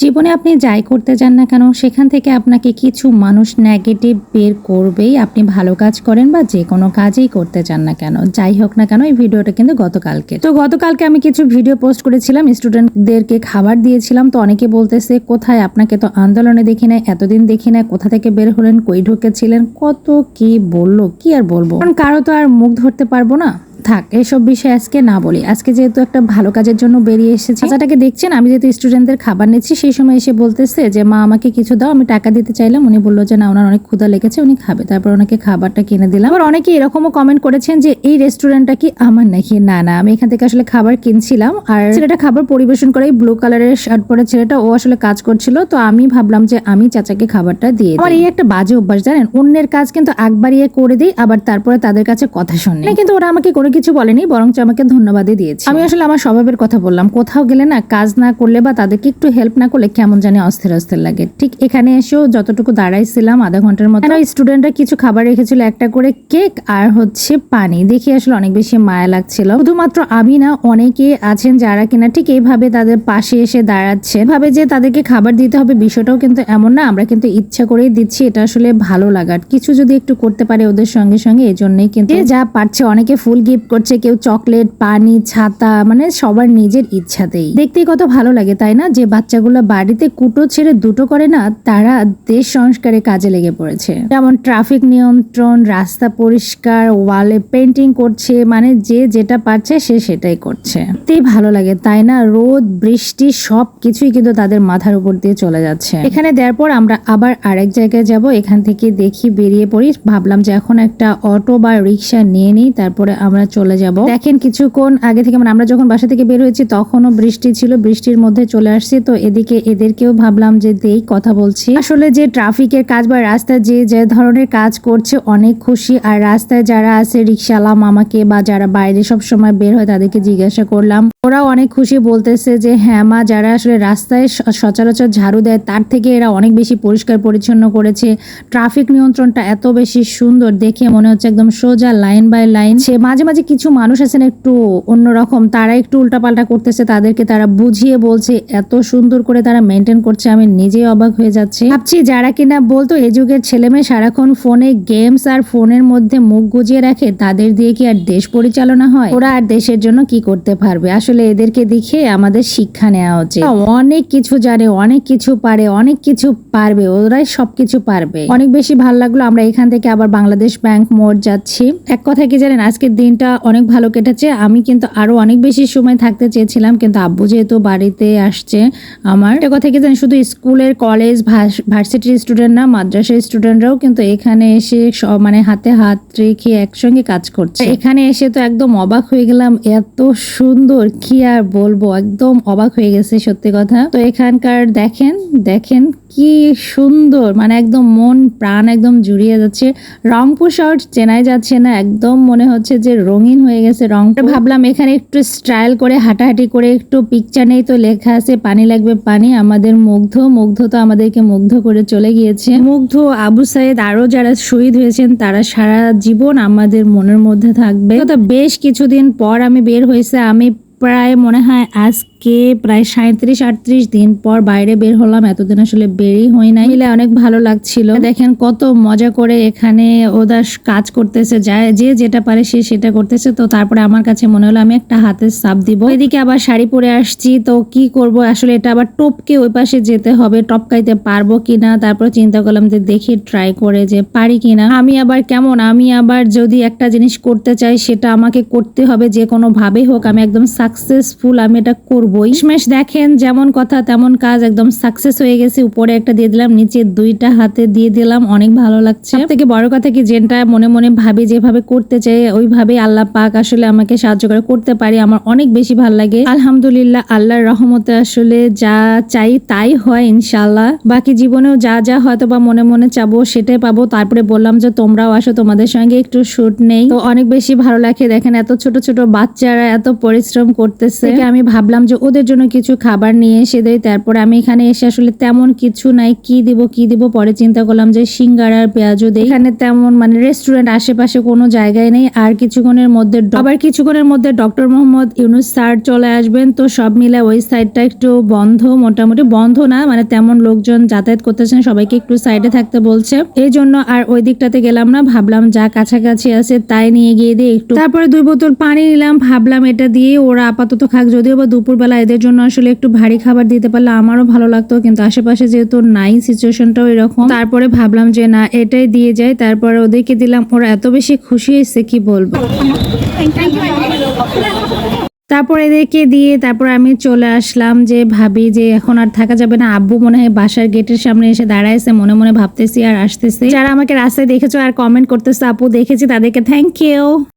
জীবনে আপনি যাই করতে চান না কেন, সেখান থেকে আপনাকে কিছু মানুষ নেগেটিভ বের করবেই। আপনি ভালো কাজ করেন বা যে কোনো কাজেই করতে চান না কেন, যাই হোক না কেন, এই ভিডিওটা কিন্তু গতকালকে তো গতকালকে আমি কিছু ভিডিও পোস্ট করেছিলাম স্টুডেন্টদেরকে খাবার দিয়েছিলাম, তো অনেকে বলতেছে, কোথায় আপনাকে তো আন্দোলনে দেখি না এতদিন দেখি না কোথা থেকে বের হলেন, কই ঢুকেছিলেন, কত কি বলল, কি আর বলব? কারণ কারও তো আর মুখ ধরতে পারব না। থাক এসব বিষয়ে আজকে না বলি। আজকে যেহেতু একটা ভালো কাজের জন্য বেরিয়ে এসেছি। চাচাটাকে দেখছেন? আমি যেহেতু স্টুডেন্টদের খাবার নিচ্ছি সেই সময় এসে বলতেছে যে মা আমাকে কিছু দাও আমি টাকা দিতে চাইলাম। উনি বলল যে না ওনার অনেক ক্ষুধা লেগেছে উনি খাবে। তারপর ওনাকে খাবারটা কিনে দিলাম। আবার অনেকে এরকমও কমেন্ট করেছেন যে এই রেস্টুরেন্টটা কি আমার নাকি? না না আমি এখান থেকে আসলে খাবার কিনছিলাম। আর ছেলেটা খাবার পরিবেশন করে ব্লু কালারের শার্ট পরে ছেলেটা ও আসলে কাজ করছিল। তো আমি ভাবলাম যে আমি চাচাকে খাবারটা দিয়ে আমার এই একটা বাজে অভ্যাস জানেন? অন্যের কাজ কিন্তু আগ বাড়িয়ে করে দিই আবার তারপরে তাদের কাছে কথা শুনি। কিন্তু ওরা আমাকে কোনো কিছু বলেনি, বরঞ্চ আমাকে ধন্যবাদই দিয়েছে। আমি আসলে আমার স্বভাবের কথা বললাম। কোথাও গেলে না কাজ না করলে বা তাদেরকে একটু হেল্প না করলে কেমন জানি অস্থির অস্থির লাগে। ঠিক এখানে এসেও যতটুকু দাঁড়াইছিলাম আধা ঘণ্টার মতো স্টুডেন্টরা কিছু খাবার রেখেছিল, একটা করে কেক আর হচ্ছে পানি। দেখি আসলে অনেক বেশি মায়া লাগছিল। শুধুমাত্র আমি না অনেকে আছেন যারা কিনা ঠিক এইভাবে তাদের পাশে এসে দাঁড়াচ্ছেন। ভাবে যে তাদেরকে খাবার দিতে হবে বিষয়টাও কিন্তু এমন না। আমরা কিন্তু ইচ্ছা করেই দিচ্ছি, এটা আসলে ভালো লাগার। কিছু যদি একটু করতে পারে ওদের সঙ্গে সঙ্গে এই জন্যই কিন্তু যা পারছে, অনেকে ফুল গিফট করছে কেউ চকলেট, পানি, ছাতা মানে সবার নিজের ইচ্ছাতেই। দেখতেই কত ভালো লাগে, তাই না? যে বাচ্চাগুলো বাড়িতে কুটো ছেড়ে দুটো করে না, তারা দেশ সংস্কারে কাজে লেগে পড়েছে। যেমন ট্রাফিক নিয়ন্ত্রণ, রাস্তা পরিষ্কার, ওয়ালে পেন্টিং করছে মানে যে যেটা পারছে সে সেটাই করছে। তেই ভালো লাগে, তাই না? রোদ, বৃষ্টি সব কিছুই কিন্তু তাদের মাথার উপর দিয়ে চলে যাচ্ছে। এখানে দেওয়ার পর আমরা আবার আরেক জায়গায় যাব, এখান থেকে দেখি বেরিয়ে পড়ি। ভাবলাম যে এখন একটা অটো বা রিক্সা নিয়ে নিই, তারপরে আমরা চলে যাব। দেখেন কিছুক্ষণ আগে থেকে মানে আমরা যখন বাসা থেকে বের হয়েছি, তখনও বৃষ্টি ছিল, বৃষ্টির মধ্যে চলে আসছি। তো এদিকে এদেরকেও ভাবলাম যে দেই কথা বলছি। আসলে যে ট্রাফিকের কাজ বা রাস্তায় যে যে ধরনের কাজ করছে, অনেক খুশি। আর রাস্তায় যারা আছে রিক্সাওয়ালা মামাকে বা যারা বাইরে সব সময় বের হয়, তাদেরকে জিজ্ঞাসা করলাম। ওরাও অনেক খুশি বলতেছে যে হ্যাঁ মা, যারা আসলে রাস্তায় সচরাচর ঝাড়ু দেয়, তার থেকে এরা অনেক বেশি পরিষ্কার পরিচ্ছন্ন করেছে। ট্রাফিক নিয়ন্ত্রণটা এত বেশি সুন্দর, দেখে মনে হচ্ছে একদম সোজা লাইন বাই লাইন সে মাঝে মাঝে কিছু মানুষ আছেন একটু অন্যরকম, তারা একটু উল্টাপাল্টা করতেছে, তাদেরকে তারা বুঝিয়ে বলছে, এত সুন্দর করে তারা মেনটেন করছে, আমি নিজেই অবাক হয়ে যাচ্ছি। ভাবছি যারা কিনা বলতো, এই যুগের ছেলে মেয়ে সারাক্ষণ ফোনে গেমস আর ফোনের মধ্যে মুখ গুজিয়ে রাখে, তাদের দিয়ে কি আর দেশ পরিচালনা হয়? ওরা আর দেশের জন্য কি করতে পারবে? আসলে এদেরকে দেখে আমাদের শিক্ষা নেওয়া উচিত। অনেক কিছু জানে, অনেক কিছু পারে, অনেক কিছু পারবে, ওরাই সবকিছু পারবে। অনেক বেশি ভালো লাগল, আমরা এখান থেকে আবার বাংলাদেশ ব্যাংক মোড় যাচ্ছি। এক কথা কি জানেন, আজকের দিনটা অনেক ভালো কেটেছে। আমি কিন্তু আরও অনেক বেশি সময় থাকতে চেয়েছিলাম, কিন্তু আব্বু যেহেতু বাড়িতে আসছে আমার। একটা কথা কি জানেন শুধু স্কুলের কলেজ ভার্সিটির স্টুডেন্ট না, মাদ্রাসার স্টুডেন্টরাও কিন্তু এখানে এসে মানে হাতে হাত রেখে একসঙ্গে কাজ করছে। এখানে এসে তো একদম অবাক হয়ে গেলাম, এত সুন্দর, কি আর বলব? একদম অবাক হয়ে গেছে, সত্যি কথা। তো এখানকার দেখেন দেখেন কি সুন্দর মানে একদম মন, প্রাণ একদম জুড়িয়ে যাচ্ছে। রংপুর শহর চেনাই যাচ্ছে না, একদম মনে হচ্ছে যে রঙিন হয়ে গেছে রংটা। ভাবলাম এখানে একটু স্টাইল করে হাঁটাহাঁটি করে একটু পিকচার নেই তো লেখা আছে পানি লাগবে পানি আমাদের মুগ্ধ মুগ্ধ তো আমাদেরকে মুগ্ধ করে চলে গিয়েছে। মুগ্ধ আবু সাইদ আরও যারা শহীদ হয়েছেন তারা সারা জীবন আমাদের মনের মধ্যে থাকবে। তো বেশ কিছুদিন পর আমি বের হয়েছে আমি প্রায় মনে হয় আজকে প্রায় সাঁত্রিশ আটত্রিশ দিন পর বাইরে বের হলাম। এতদিন আসলে বেরই হই নাই। মিলে অনেক ভালো লাগছিল। দেখেন কত মজা করে এখানে ওদের কাজ করতেছে। যায়, যে যেটা পারে সে সেটা করতেছে। তো তারপরে আমার কাছে মনে হলো, আমি একটা হাতের সাপ দিব। এদিকে আবার শাড়ি পরে আসছি। তো কি করব? আসলে এটা আবার টপকে ওই পাশে যেতে হবে। টপকাইতে পারব কিনা? তারপর চিন্তা করলাম যে দেখি ট্রাই করে যে পারি কিনা। আমি আবার কেমন? আমি আবার যদি একটা জিনিস করতে চাই, সেটা আমাকে করতে হবে। যে কোনো ভাবে হোক, আমি একদম সাকসেসফুল আমি এটা করবোই। শেষমেশ দেখেন, যেমন কথা তেমন কাজ, একদম সাকসেস হয়ে গেছে। উপরে একটা দিয়ে দিলাম, নিচে দুইটা হাতে দিয়ে দিলাম, অনেক ভালো লাগছে। সব থেকে বড় কথা কি, যেটা মনে মনে ভাবি, যেভাবে করতে চাই ওইভাবে আল্লাহ পাক আসলে আমাকে সাহায্য করে, করতে পারি, আমার অনেক বেশি ভালো লাগে। আলহামদুলিল্লাহ, আল্লাহর রহমতে আসলে যা চাই তাই হয় ইনশাল্লাহ বাকি জীবনেও যা যা হয়তো বা মনে মনে চাবো, সেটাই পাবো। তারপরে বললাম যে, তোমরাও আসো, তোমাদের সঙ্গে একটু শুট নেই। তো অনেক বেশি ভালো লাগে, দেখেন এত ছোট ছোট বাচ্চারা, এত পরিশ্রম করতেছে। আমি ভাবলাম যে ওদের জন্য কিছু খাবার নিয়ে এসে দেয় তারপরে আমি এখানে এসে আসলে তেমন কিছু নাই। কি দিব কি দিব? পরে চিন্তা করলাম যে সিঙ্গার আর পেঁয়াজও দেই। এখানে তেমন মানে রেস্টুরেন্ট আশেপাশে কোনো জায়গায় নেই। আর কিছুক্ষণের মধ্যে আবার কিছুক্ষণের মধ্যে ডক্টর মোহাম্মদ ইউনুস স্যার চলে আসবেন। তো সব মিলে ওই সাইডটা একটু বন্ধ, মোটামুটি বন্ধ না মানে তেমন লোকজন যাতায়াত করতেছেন সবাইকে একটু সাইডে থাকতে বলছে। এই জন্য আর ওই দিকটাতে গেলাম না। ভাবলাম যা কাছাকাছি আছে তাই নিয়ে গিয়ে দিয়ে একটু। তারপরে দুই বোতল পানি নিলাম। ভাবলাম এটা দিয়ে ওরা আপাতত খাক, যদিও বা দুপুরবেলা এদের জন্য আসলে একটু ভারী খাবার দিতে পারলে আমারও ভালো লাগতো, কিন্তু আশেপাশে যেহেতু নাই সিচুয়েশনটাও এরকম। তারপরে ভাবলাম যে না, এটাই দিয়ে যাই, তারপরে ওদেরকে দিলাম, ওরা এত বেশি খুশি হয়েছে, কি বলব? তারপর এদেরকে দিয়ে তারপর আমি চলে আসলাম যে, ভাবি যে এখন আর থাকা যাবে না। আব্বু মনে হয় বাসার গেটের সামনে এসে দাঁড়াইছে, মনে মনে ভাবতেছি আর আসতেছি। যারা আমাকে রাস্তায় দেখেছ আর কমেন্ট করতেছে, আপু দেখেছি তাদেরকে থ্যাংক ইউ